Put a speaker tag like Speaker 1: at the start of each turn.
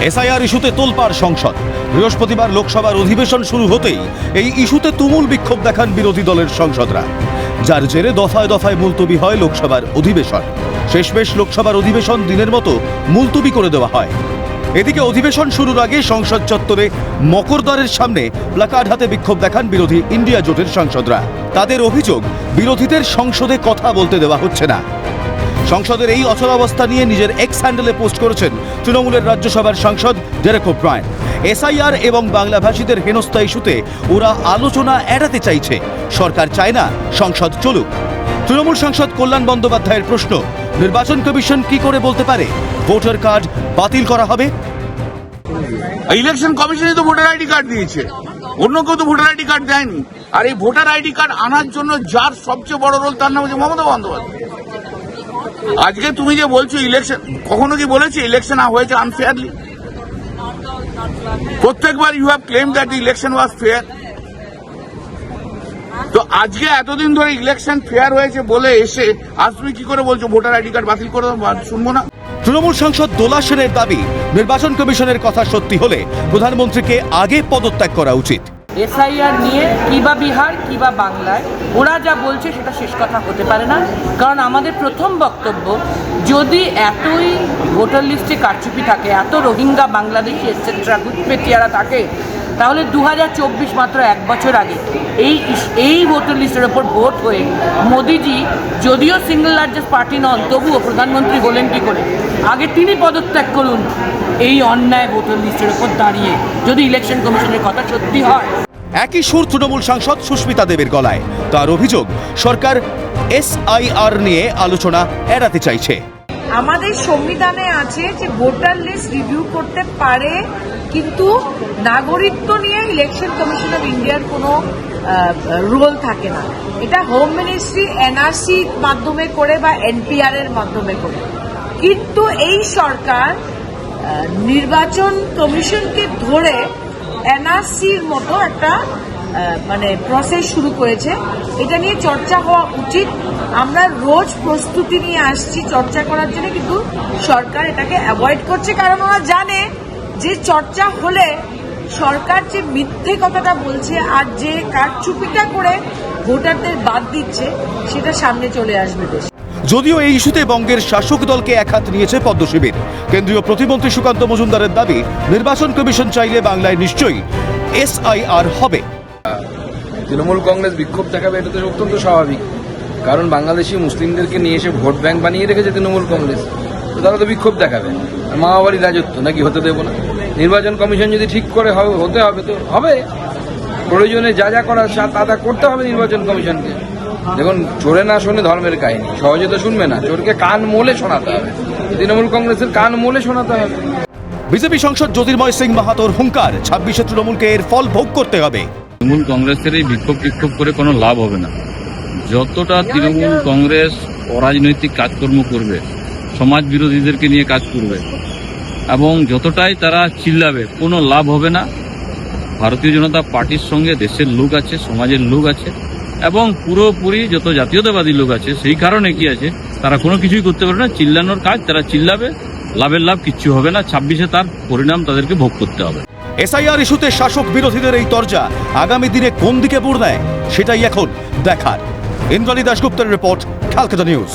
Speaker 1: SIR ইস্যুতে তোলপাড় সংসদ। বৃহস্পতিবার লোকসভার অধিবেশন শুরু হতেই এই ইস্যুতে তুমুল বিক্ষোভ দেখান বিরোধী দলের সংসদরা। যার জেরে দফায় দফায় মুলতবি হয় লোকসভার অধিবেশন। শেষমেশ লোকসভার অধিবেশন দিনের মতো মুলতবি করে দেওয়া হয়। এদিকে অধিবেশন শুরুর আগে সংসদ চত্বরে মকরদ্বারের সামনে প্লাকার্ড হাতে বিক্ষোভ দেখান বিরোধী ইন্ডিয়া জোটের সাংসদরা। তাদের অভিযোগ, বিরোধীদের সংসদে কথা বলতে দেওয়া হচ্ছে না। সংসদের এই অচলাবস্থা নিয়ে নিজের এক্স হ্যান্ডেলে পোস্ট করেছেন তৃণমূলের রাজ্যসভার সাংসদ ডেরেক ব্রায়ন এসআইআর এবং বাংলাভাষীদের হেনস্থা ইস্যুতে ওরা আলোচনা এড়াতে চাইছে। সরকার চায় না সংসদ চলুক। তৃণমূল সাংসদ কল্যাণ বন্দ্যোপাধ্যায়ের প্রশ্ন, নির্বাচন কমিশন কি করে বলতে পারে? ভোটার কার্ড বাতিল করা হবে?
Speaker 2: ইলেকশন কমিশনই তো ভোটার আইডি কার্ড দিয়েছে। অন্য কেউ তো ভোটার আইডি কার্ড দেয়নি। আর এই ভোটার আইডি কার্ড আনার জন্য যার সবচেয়ে বড় রোল তার নাম হচ্ছে মমতা বন্দ্যোপাধ্যায়। আজকে তুমি যে বলছো ইলেকশন কখনো কি বলেছে ইলেকশন হয়েছে আনফেয়ারলি প্রত্যেকবার you have claim that election was fair তো আজকে এতদিন ধরে ইলেকশন ফেয়ার হয়েছে বলে এসে আজ তুমি কি করে বলছো? ভোটার আইডি কার্ড বাতিল করে? শুনব না।
Speaker 1: তৃণমূল সাংসদ দোলা সেনের দাবি, নির্বাচন কমিশনের কথা সত্যি হলে প্রধানমন্ত্রীকে আগে পদত্যাগ করা উচিত।
Speaker 3: এসআইআর নিয়ে কিবা বিহার কিবা বাংলায়, ওরা যা বলছে সেটা শেষ কথা হতে পারে না। কারণ আমাদের প্রথম বক্তব্য, যদি এতই ভোটার লিস্টে কারচুপি থাকে, এত রোহিঙ্গা বাংলাদেশি এক্সেট্রা গুজপেটিয়ারা থাকে তাহলে দুহাজার চব্বিশ মাত্র এক বছর আগে এই এই ভোটার লিস্টের ওপর ভোট হয়ে মোদিজি যদিও সিঙ্গল লার্জেস্ট পার্টি নন, তবুও প্রধানমন্ত্রী হলেন কি করে? আগে তিনি পদত্যাগ করুন এই অন্যায় ভোটার লিস্টের ওপর দাঁড়িয়ে। যদি ইলেকশন কমিশনের কথা সত্যি হয়।
Speaker 1: একই সুর তৃণমূল সাংসদ সুস্মিতা দেবের গলায়। তার অভিযোগ, সরকার এসআইআর নিয়ে আলোচনা এড়াতে চাইছে।
Speaker 4: আমাদের সংবিধানে আছে যে ভোটার লিস্ট রিভিউ করতে পারে, কিন্তু নাগরিকত্ব নিয়ে ইলেকশন কমিশন অফ ইন্ডিয়ার কোনো রোল থাকে না। এটা হোম মিনিস্ট্রি এনআরসি মাধ্যমে করে বা এনপিআর এর মাধ্যমে করে। কিন্তু এই সরকার নির্বাচন কমিশনকে ধরে এনআরসির মতো একটা মানে প্রসেস শুরু করেছে। এটা নিয়ে চর্চা হওয়া উচিত। আমরা রোজ প্রস্তুতি নিয়ে আসছি চর্চা করার জন্য, কিন্তু সরকার এটাকে অ্যাভয়েড করছে কারণ ওরা জানে যে চর্চা হলে সরকার যে মিথ্যে কথাটা বলছে আর যে কারচুপিটা করে ভোটারদের বাদ দিচ্ছে, সেটা সামনে চলে আসবে দেশ।
Speaker 1: যদিও এই ইস্যুতে বঙ্গের শাসক দলকে একহাত নিয়েছে পদ্ম শিবির। কেন্দ্রীয় প্রতিমন্ত্রী সুকান্ত মজুমদারের দাবি, নির্বাচন কমিশন চাইলে বাংলায় নিশ্চয়ই এসআইআর হবে।
Speaker 5: তৃণমূল কংগ্রেস বিক্ষোভ দেখাবে, এটা তো অত্যন্ত স্বাভাবিক। কারণ বাংলাদেশি মুসলিমদেরকে নিয়ে এসে ভোট ব্যাংক বানিয়ে রেখেছে তৃণমূল কংগ্রেস। তো তারা তো বিক্ষোভ দেখাবে। মামাবাড়ি রাজত্ব, নাকি হতে দেবো না? নির্বাচন কমিশন যদি ঠিক করে হবে- হতে হবে তো, হবে। প্রয়োজনে যা যা করার তা তা করতে হবে নির্বাচন কমিশনকে। দেখুন, চোরে না শোনে ধর্মের কাহিনী। সহজে তো শুনবে না। চোরকে কান মোলে শোনাতে হবে। তৃণমূল কংগ্রেসের কান মোলে শোনাতে হবে।
Speaker 1: বিজেপি সাংসদ জ্যোতির্ময় সিং মাহাতোর হুঙ্কার, ছাব্বিশে তৃণমূলকে এর ফল ভোগ করতে হবে।
Speaker 6: তৃণমূল কংগ্রেসের এই বিক্ষোভ বিক্ষোভ করে কোনো লাভ হবে না। যতটা তৃণমূল কংগ্রেস অরাজনৈতিক কাজকর্ম করবে সমাজ বিরোধীদেরকে নিয়ে কাজ করবে এবং যতটাই তারা চিল্লাবে কোনো লাভ হবে না। ভারতীয় জনতা পার্টির সঙ্গে দেশের লোক আছে সমাজের লোক আছে এবং পুরোপুরি যত জাতীয়তাবাদী লোক আছে সেই কারণে কি আছে তারা কোনো কিছুই করতে পারবে না। চিল্লানোর কাজ তারা চিল্লাবে লাভের লাভ কিচ্ছু হবে না। ছাব্বিশে তার পরিণাম তাদেরকে ভোগ করতে হবে।
Speaker 1: এসআইআর ইস্যুতে শাসক বিরোধীদের এই তরজা আগামী দিনে কোন দিকে পড় নেয় সেটাই এখন দেখার। ইন্দ্রাণী দাশগুপ্তের রিপোর্ট ক্যালকাটা নিউজ।